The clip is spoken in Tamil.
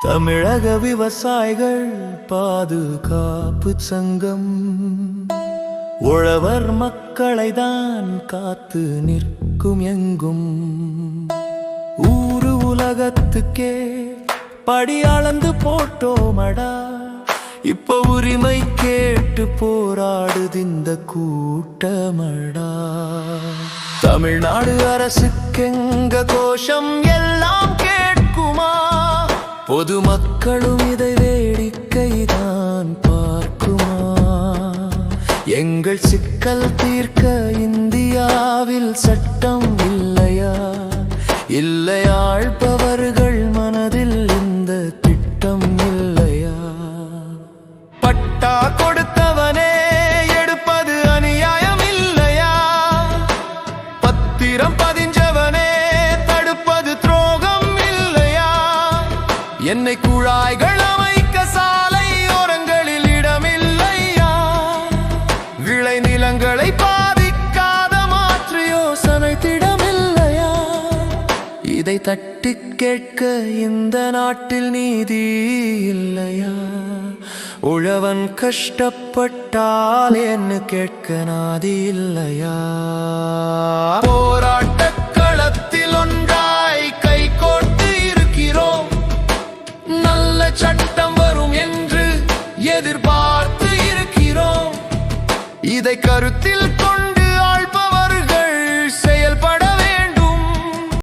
தமிழக விவசாயிகள் பாதுகாப்பு சங்கம். உழவர் மக்களை தான் காத்து நிற்கும் எங்கும். ஊரு உலகத்துக்கே படி அளந்து போட்டோமடா. உரிமை கேட்டு போராடுது இந்த கூட்டமடா. தமிழ்நாடு அரசுக்கெங்க கோஷம் எல்லாம் கேட்குமா? பொதுமக்களும் இதை வேடிக்கை தான் பார்க்குமா? எங்கள் சிக்கல் தீர்க்க இந்தியாவில் சட்டம் இல்லையா? இல்லையாழ்பவர்கள் என்னை குழாய்கள் அமைக்க சாலை ஓரங்களில் இடமில்லையா? விளை நிலங்களை பாதிக்காத மாற்று யோசனை திடமில்லையா? இதை தட்டி கேட்க இந்த நாட்டில் நீதி இல்லையா? உழவன் கஷ்டப்பட்டால் என்ன கேட்க நாதி இல்லையா? இதை கருத்தில் கொண்டு